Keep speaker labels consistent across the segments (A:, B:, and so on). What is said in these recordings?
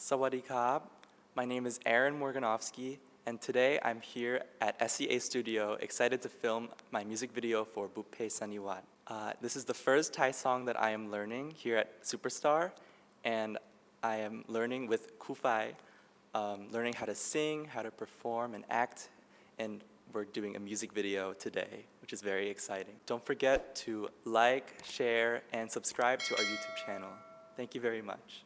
A: Sawadee Krab. My name is Aaron Morganovsky, and today I'm here at SEA Studio, excited to film my music video for Bupe Saniwat. Uh, this is the first Thai song that I am learning here at Superstar, and I am learning with Kufai, um, learning how to sing, how to perform and act, and we're doing a music video today, which is very exciting. Don't forget to like, share, and subscribe to our YouTube channel. Thank you very much.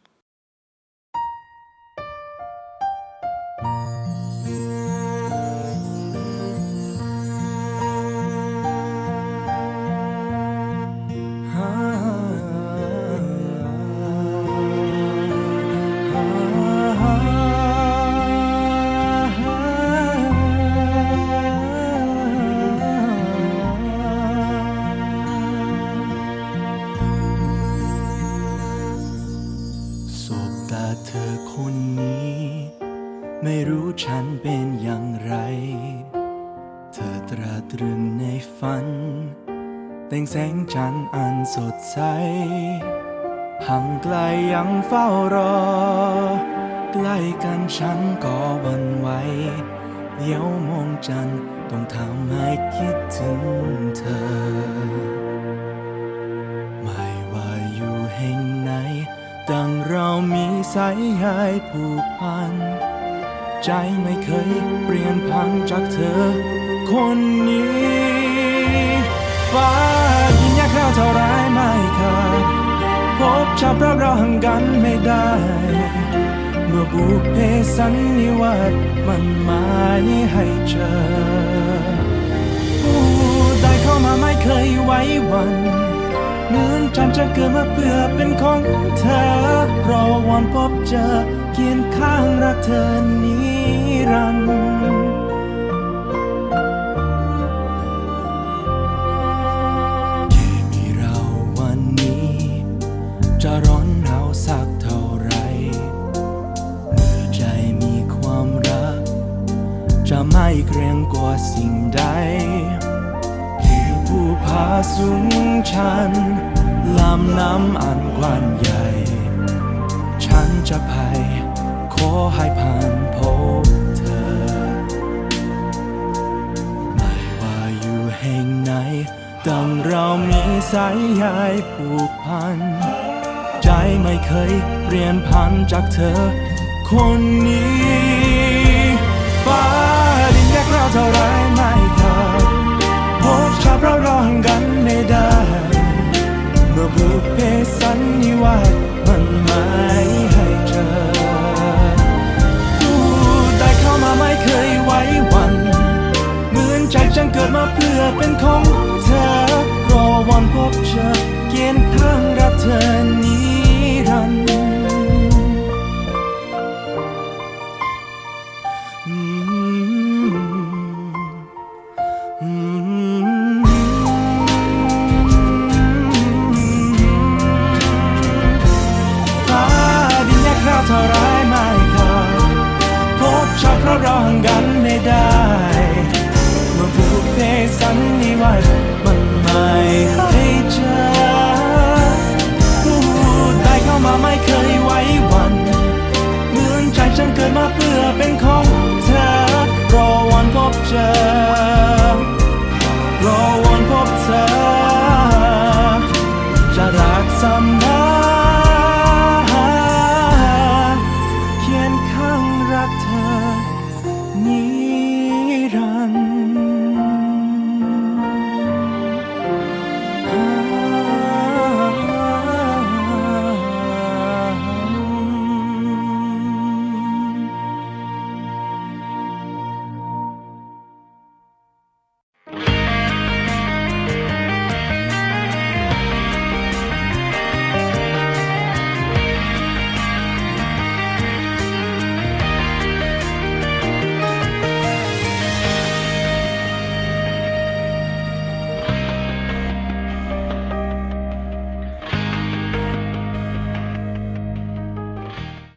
B: อคนนี้ ไม่รู้ฉันเป็นอย่างไร เธอตราตรึงในฝัน แต่งแสงจันทร์อันสดใสห่างไกลยังเฝ้ารอ ใกล้กันฉันก็วันไหวเดี๋ยวมองจันทร์ต้องทำให้คิดถึงเธอ เรามีสายใยผูกพัน ใจไม่เคยเปลี่ยนพันจากเธอ คนนี้ฟ้ายิ่งยากแล้วเท่าไรไม่ขาดพบชับรับเราห่างกันไม่ได้ เมื่อบุพเพสันนิวาสมันหมายให้เจอ ผู้ใดเข้ามาไม่เคยไว้วัน เหมือนฉันจะเกิดมาเพื่อเป็นของเธอ รอวันพบเจอเคียงข้างรักเธอนิรันดร์แค่มีเราวันนี้ จะร้อนหนาวสักเท่าไรเมื่อใจมีความรัก จะไม่เกรงกลัวสิ่งใด ผู้พาสูงชัน ลำน้ำอันกว้างใหญ่ ฉันจะไปขอให้ผ่านพบเธอ ไม่ว่าอยู่แห่งไหนดังเรามีสายใยผูกพัน ใจไม่เคยเปลี่ยนพันจากเธอ คนนี้ ฟ้าดินแยกเราเท่าไรไม่ เพสันนิวาสมันหมายให้เธอดูได้เข้ามาไม่เคยไว้วัน เหมือนใจฉันเกิดมาเพื่อเป็นของ mama, I